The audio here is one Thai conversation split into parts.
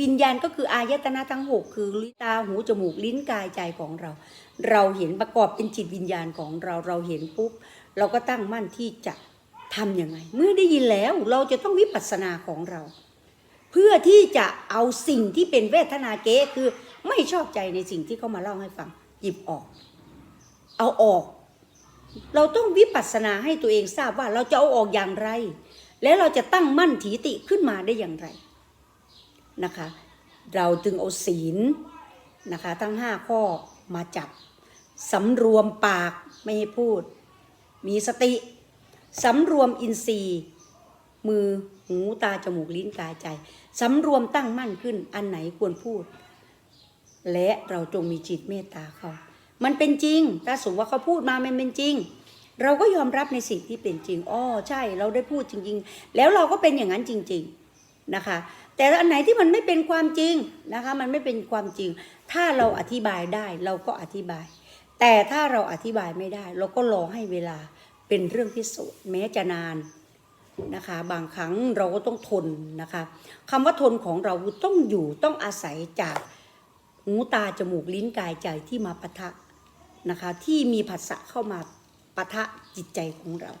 วิญญาณก็คืออายตนะทั้งหกคือลิตาหูจมูกลิ้นกายใจของเรา เราเห็นประกอบเป็นจิตวิญญาณของเราเราเห็นปุ๊บเราก็ตั้งมั่นที่จะทำยังไง เมื่อได้ยินแล้วเราจะต้องวิปัสสนาของเรา เพื่อที่จะเอาสิ่งที่เป็นเวทนาเก๊คือไม่ชอบใจในสิ่งที่เขามาเล่าให้ฟังหยิบออก เอาออก เราต้องวิปัสสนาให้ตัวเองทราบว่าเราจะเอาออกอย่างไร และเราจะตั้งมั่นถีติขึ้นมาได้อย่างไร นะคะ เราจึงเอาศีลนะคะ ทั้งห้าข้อมาจับสำรวมปากไม่ให้พูด มีสติสำรวมอินทรีย์ มือหูตาจมูกลิ้นกายใจสำรวมตั้งมั่นขึ้นอันไหนควรพูด และเราจงมีจิตเมตตาเขามันเป็นจริง ถ้าสมมติว่าเขาพูดมามันเป็นจริง เราก็ยอมรับในสิ่งที่เป็นจริง อ้อ ใช่ เราได้พูดจริง ๆ แล้วเราก็เป็นอย่างนั้นจริง ๆ นะคะ แต่อันไหนที่มันไม่เป็นความจริงนะคะ มันไม่เป็นความจริง ถ้าเราอธิบายได้เราก็อธิบาย แต่ถ้าเราอธิบายไม่ได้ เราก็รอให้เวลาเป็นเรื่องพิสูจน์แม้จะนานนะคะ บางครั้งเราก็ต้องทนนะคะคำว่าทนของเราต้องอยู่ต้องอาศัยจากหูตาจมูกลิ้นกายใจที่มาปะทะนะคะ ที่มีผัสสะเข้ามาปะทะจิตใจของเรา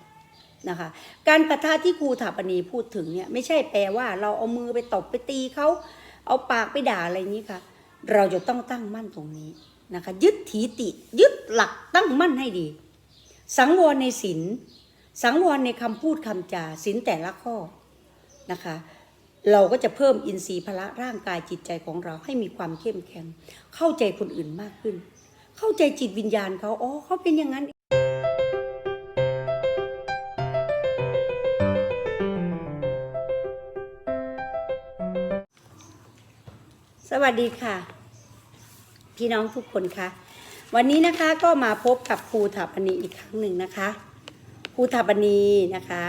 นะคะ การปะทะที่ครูถาปณีพูดถึงเนี่ยไม่ใช่แปลว่าเราเอามือไปตบไปตีเขาเอาปากไปด่าอะไรนี้ค่ะ เราจะต้องตั้งมั่นตรงนี้นะคะ ยึดถีติ ยึดหลักตั้งมั่นให้ดี สังวรในศีลสังวรในคำพูดคำจาศีลแต่ละข้อนะคะ เราก็จะเพิ่มอินทรีย์พละร่างกายจิตใจของเราให้มีความเข้มแข็ง เข้าใจคนอื่นมากขึ้น เข้าใจจิตวิญญาณเขาอ๋อเขาเป็นอย่างนั้น สวัสดีค่ะ พี่น้องทุกคนคะวันนี้นะคะก็มาพบกับครูถาปณีอีกครั้งหนึ่งนะคะครูถาปณีนะคะ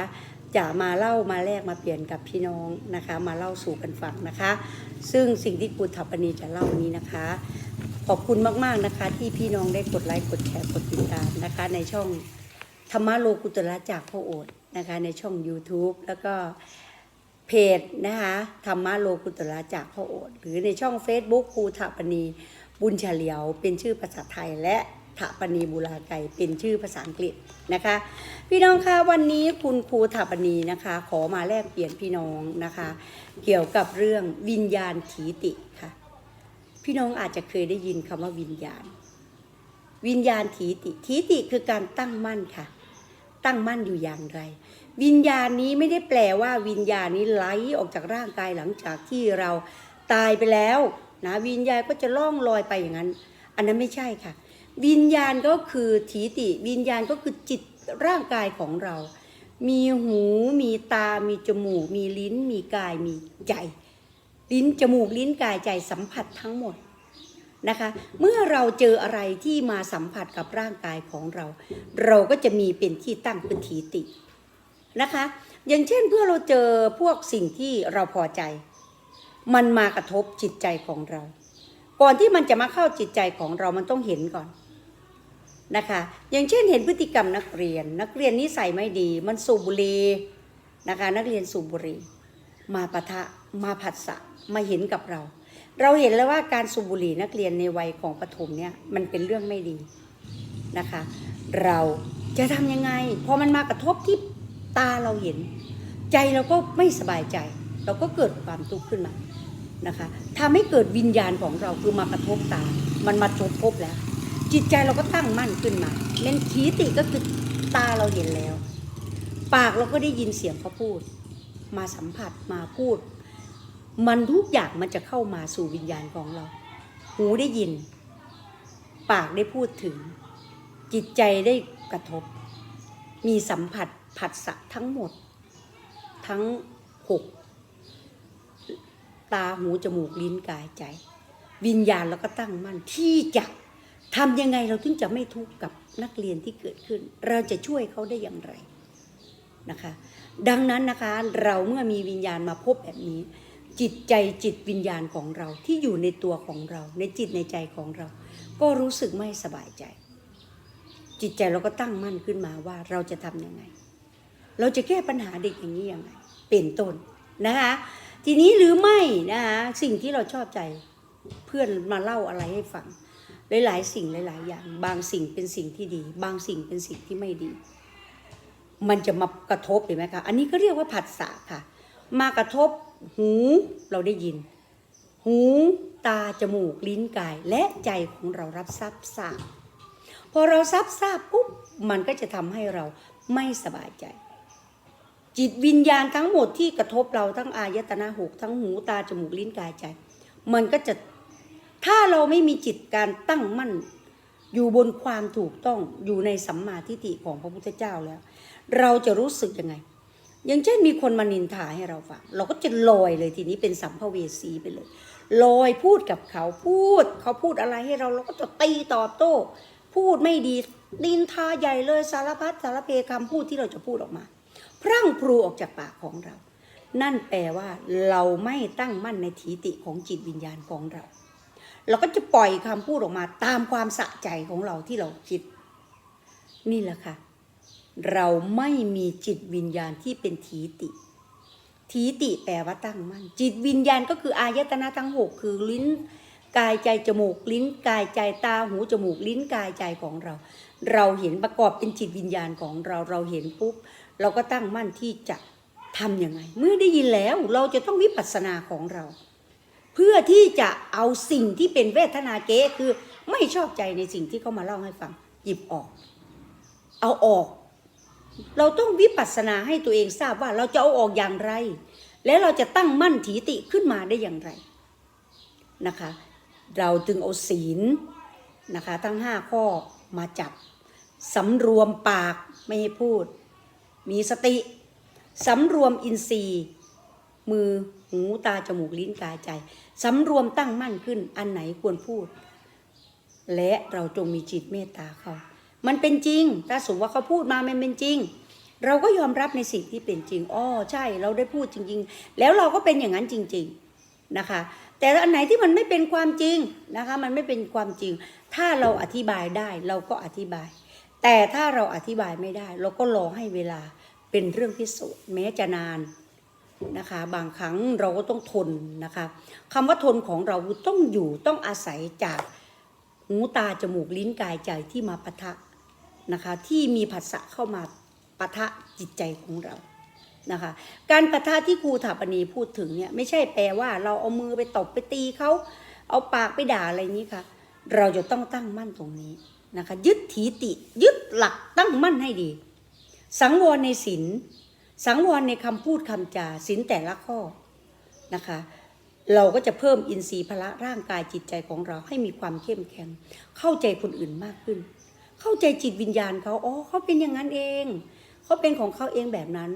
จะมาเล่ามาแลกมาเปลี่ยนกับพี่น้องนะคะ มาเล่าสู่กันฟังนะคะ ซึ่งสิ่งที่ครูถาปณีจะเล่านี้นะคะ ขอบคุณมากๆนะคะ ที่พี่น้องได้กดไลค์กดแชร์กดติดตามนะคะ ในช่องธรรมะโลกุตระจากพ่อโอษฐ์นะคะ ในช่อง YouTube แล้วก็ เพจนะคะธรรมะโลกุตระจากพ่อโอษฐ์หรือในช่อง Facebook ครูถาปณีบุญเฉลียว เป็นชื่อภาษาไทยและถาปณีบุราไกเป็นชื่อภาษาอังกฤษนะคะ พี่น้องคะวันนี้คุณครูถาปณีนะคะ ขอมาแลกเปลี่ยนพี่น้องนะคะ เกี่ยวกับเรื่องวิญญาณถีติค่ะ พี่น้องอาจจะเคยได้ยินคำว่าวิญญาณ วิญญาณถีติถีติคือการตั้งมั่นค่ะ ตั้งมั่นอยู่อย่างไร วิญญาณนี้ไม่ได้แปลว่าวิญญาณนี้ไหลออกจากร่างกายหลังจากที่เราตายไปแล้วนะวิญญาณก็จะล่องลอยไปอย่างนั้น อันนั้นไม่ใช่ค่ะ วิญญาณก็คือถีติ วิญญาณก็คือจิตร่างกายของเรา มีหู มีตา มีจมูก มีลิ้น มีกาย มีใจ ลิ้นจมูกลิ้นกายใจสัมผัสทั้งหมด นะคะ เมื่อเราเจออะไรที่มาสัมผัสกับร่างกายของเรา เราก็จะมีเป็นที่ตั้งเป็นถีตินะคะ อย่างเช่นเพื่อเราเจอพวกสิ่งที่เราพอใจ มันมากระทบจิตใจของเรา ก่อนที่มันจะมาเข้าจิตใจของเรามันต้องเห็นก่อนนะคะ อย่างเช่นเห็นพฤติกรรมนักเรียน นักเรียนนิสัยไม่ดี มันสูบบุหรี่นะคะ นักเรียนสูบบุหรี่มาปะทะมาผัสสะมาเห็นกับเรา เราเห็นแล้วว่าการสูบบุหรี่นักเรียนในวัยของปฐมเนี่ยมันเป็นเรื่องไม่ดีนะคะ เราจะทำยังไงพอมันมากระทบที่ตาเราเห็น ใจเราก็ไม่สบายใจ เราก็เกิดความทุกข์ขึ้นมานะคะทำให้เกิดวิญญาณของเราคือมากระทบตา มันมาจบพบแล้ว จิตใจเราก็ตั้งมั่นขึ้นมาเน้นทีติก็คือตาเราเห็นแล้ว ปากเราก็ได้ยินเสียงเขาพูด มาสัมผัสมาพูด มันทุกอย่างมันจะเข้ามาสู่วิญญาณของเรา หูได้ยิน ปากได้พูดถึง จิตใจได้กระทบ มีสัมผัสผัสสะทั้งหมด ทั้งหกตาหูจมูกลิ้นกายใจ วิญญาณเราก็ตั้งมั่นที่จะทำยังไงเราถึงจะไม่ทุกข์กับนักเรียนที่เกิดขึ้น เราจะช่วยเขาได้อย่างไรนะคะ ดังนั้นนะคะเราเมื่อมีวิญญาณมาพบแบบนี้ จิตใจจิตวิญญาณของเราที่อยู่ในตัวของเรา ในจิตในใจของเรา ก็รู้สึกไม่สบายใจ จิตใจเราก็ตั้งมั่นขึ้นมาว่าเราจะทำยังไง เราจะแก้ปัญหาเด็กอย่างนี้ยังไง เป็นต้นนะคะทีนี้หรือไม่นะคะสิ่งที่เราชอบใจเพื่อนมาเล่าอะไรให้ฟัง หลาย ๆ สิ่งหลาย ๆ อย่าง บางสิ่งเป็นสิ่งที่ดี บางสิ่งเป็นสิ่งที่ไม่ดี มันจะมากระทบเห็นไหมคะอันนี้ก็เรียกว่าผัสสะค่ะ มากระทบ หูเราได้ยิน หูตาจมูกลิ้นกาย และใจของเรารับทราบทราบพอเราทราบทราบปุ๊บมันก็จะทำให้เราไม่สบายใจ จิตวิญญาณทั้งหมดที่กระทบเราทั้งอายตนะหกทั้งหูตาจมูกลิ้นกายใจ มันก็จะถ้าเราไม่มีจิตการตั้งมั่นอยู่บนความถูกต้องอยู่ในสัมมาทิฏฐิของพระพุทธเจ้าแล้ว เราจะรู้สึกยังไง อย่างเช่นมีคนมานินทาให้เราฟังเราก็จะลอยเลยทีนี้เป็นสัมภเวสีไปเลยลอยพูดกับเขาพูด เขาพูดอะไรให้เราเราก็จะตีตอบโต้ พูดไม่ดีนินทาใหญ่เลยสารพัดสารเพคำพูดที่เราจะพูดออกมา พรั่งพรูออกจากปากของเรา นั่นแปลว่าเราไม่ตั้งมั่นในถีติของจิตวิญญาณของเรา เราก็จะปล่อยคำพูดออกมาตามความสะใจของเราที่เราคิด นี่แหละค่ะ เราไม่มีจิตวิญญาณที่เป็นถีติถีติแปลว่าตั้งมั่น จิตวิญญาณก็คืออายตนะทั้งหกคือลิ้นกายใจจมูกลิ้นกายใจตาหูจมูกลิ้นกายใจของเรา เราเห็นประกอบเป็นจิตวิญญาณของเราเราเห็นปุ๊บเราก็ตั้งมั่นที่จะทำยังไง เมื่อได้ยินแล้วเราจะต้องวิปัสสนาของเรา เพื่อที่จะเอาสิ่งที่เป็นเวทนาเก๊คือไม่ชอบใจในสิ่งที่เขามาเล่าให้ฟังหยิบออก เอาออก เราต้องวิปัสสนาให้ตัวเองทราบว่าเราจะเอาออกอย่างไร และเราจะตั้งมั่นถีติขึ้นมาได้อย่างไรนะคะ เราจึงเอาศีลนะคะ ทั้งห้าข้อมาจับสำรวมปากไม่ให้พูด มีสติสำรวมอินทรีย์ มือหูตาจมูกลิ้นกายใจสำรวมตั้งมั่นขึ้นอันไหนควรพูด และเราจงมีจิตเมตตาเขา มันเป็นจริง ถ้าสมมติว่าเขาพูดมามันเป็นจริง เราก็ยอมรับในสิ่งที่เป็นจริงอ้อใช่เราได้พูดจริง ๆ แล้วเราก็เป็นอย่างนั้นจริง ๆนะคะ แต่อันไหนที่มันไม่เป็นความจริงนะคะ มันไม่เป็นความจริง ถ้าเราอธิบายได้เราก็อธิบาย แต่ถ้าเราอธิบายไม่ได้ เราก็รอให้เวลาเป็นเรื่องพิสูจน์แม้จะนานนะคะบางครั้งเราก็ต้องทนนะคะคำว่าทนของเราต้องอยู่ต้องอาศัยจากหูตาจมูกลิ้นกายใจที่มาปะทะ นะคะที่มีผัสสะเข้ามาปะทะจิตใจของเรานะคะการปะทะที่ครูถาปณีพูดถึงเนี่ยไม่ใช่แปลว่าเราเอามือไปตบไปตีเขาเอาปากไปด่าอะไรนี้ค่ะ เราจะต้องตั้งมั่นตรงนี้นะคะยึดถีติยึดหลักตั้งมั่นให้ดี สังวรในศีลสังวรในคำพูดคำจาศีลแต่ละข้อนะคะเราก็จะเพิ่มอินทรีย์พละร่างกายจิตใจของเราให้มีความเข้มแข็งเข้าใจคนอื่นมากขึ้น เข้าใจจิตวิญญาณเขาอ๋อเขาเป็นอย่างนั้นเองเขาเป็นของเขาเองแบบนั้น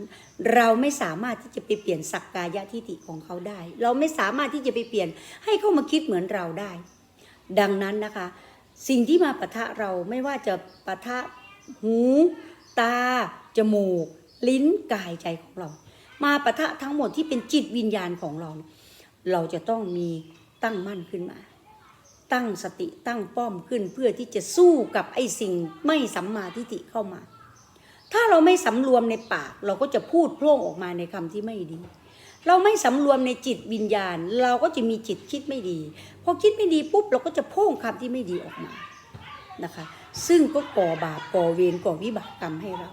เราไม่สามารถที่จะไปเปลี่ยนสักกายะทิฏฐิของเขาได้ เราไม่สามารถที่จะไปเปลี่ยนให้เขามาคิดเหมือนเราได้ ดังนั้นนะคะ สิ่งที่มาปะทะเราไม่ว่าจะปะทะหู ตา จมูก ลิ้นกายใจของเรา มาปะทะทั้งหมดที่เป็นจิตวิญญาณของเรา เราจะต้องมีตั้งมั่นขึ้นมา ตั้งสติตั้งป้อมขึ้นเพื่อที่จะสู้กับไอ้สิ่งไม่สัมมาทิฏฐิเข้ามา ถ้าเราไม่สำรวมในปากเราก็จะพูดโพร่งออกมาในคำที่ไม่ดี เราไม่สำรวมในจิตวิญญาณ เราก็จะมีจิตคิดไม่ดีพอคิดไม่ดีปุ๊บเราก็จะโพ่งคำที่ไม่ดีออกมานะคะ ซึ่งก็ก่อบาปก่อเวรก่อวิบากกรรมให้เรา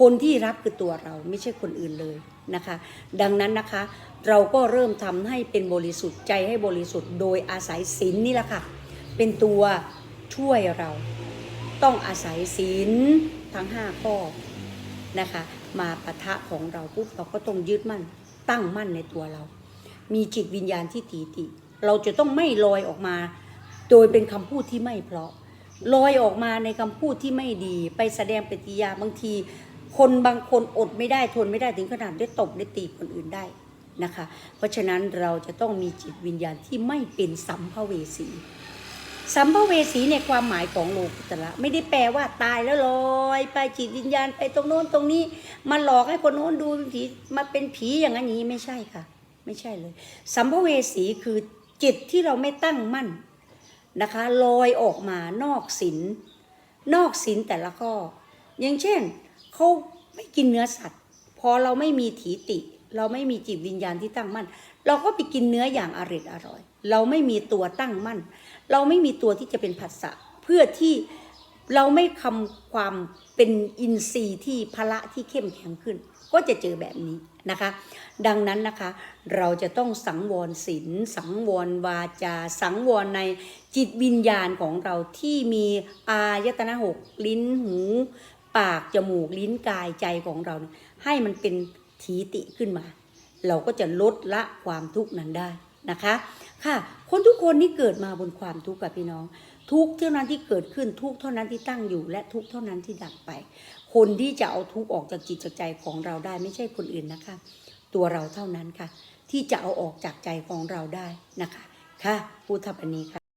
คนที่รับคือตัวเราไม่ใช่คนอื่นเลยนะคะ ดังนั้นนะคะเราก็เริ่มทำให้เป็นบริสุทธิ์ใจให้บริสุทธิ์โดยอาศัยศีลนี่แหละค่ะ เป็นตัวช่วยเรา ต้องอาศัยศีลทั้งห้าข้อนะคะ มาปะทะของเราปุ๊บเราก็ต้องยึดมั่นตั้งมั่นในตัวเรา มีจิตวิญญาณที่ตีติ เราจะต้องไม่ลอยออกมา โดยเป็นคำพูดที่ไม่เพราะลอยออกมาในคำพูดที่ไม่ดี ไปแสดงปฏิยาบางที คนบางคนอดไม่ได้ทนไม่ได้ถึงขนาดได้ตบได้ตีคนอื่นได้นะคะ เพราะฉะนั้นเราจะต้องมีจิตวิญญาณที่ไม่เป็นสัมภเวสี สัมภเวสีในความหมายของโลกุตระไม่ได้แปลว่าตายแล้วลอย ไปจิตวิญญาณไปตรงโน้นตรงนี้มาหลอกให้คนโน้นดูเป็นผีมาเป็นผีอย่างนั้นนี้ไม่ใช่ค่ะ ไม่ใช่เลย สัมภเวสีคือจิตที่เราไม่ตั้งมั่นนะคะลอยออกมานอกศีลนอกศีลแต่ละข้ออย่างเช่น เขาไม่กินเนื้อสัตว์ พอเราไม่มีถีติ เราไม่มีจิตวิญญาณที่ตั้งมั่น เราก็ไปกินเนื้ออย่างอร่อยอร่อย เราไม่มีตัวตั้งมั่น เราไม่มีตัวที่จะเป็นผัสสะเพื่อที่เราไม่คำความเป็นอินทรีย์ที่พละที่เข้มแข็งขึ้น ก็จะเจอแบบนี้นะคะ ดังนั้นนะคะ เราจะต้องสังวรศีลสังวรวาจา สังวรในจิตวิญญาณของเราที่มีอายตนะหกลิ้นหู ปากจมูกลิ้นกายใจของเรา ให้มันเป็นทีติขึ้นมา เราก็จะลดละความทุกข์นั้นได้นะคะ ค่ะ คนทุกคนนี่เกิดมาบนความทุกข์กับพี่น้อง ทุกเท่านั้นที่เกิดขึ้นทุกเท่านั้นที่ตั้งอยู่ และทุกเท่านั้นที่ดับไป คนที่จะเอาทุกข์ออกจากจิตจากใจของเราได้ไม่ใช่คนอื่นนะคะ ตัวเราเท่านั้นค่ะ ที่จะเอาออกจากใจของเราได้นะคะ ค่ะพูดทับอันนี้ค่ะ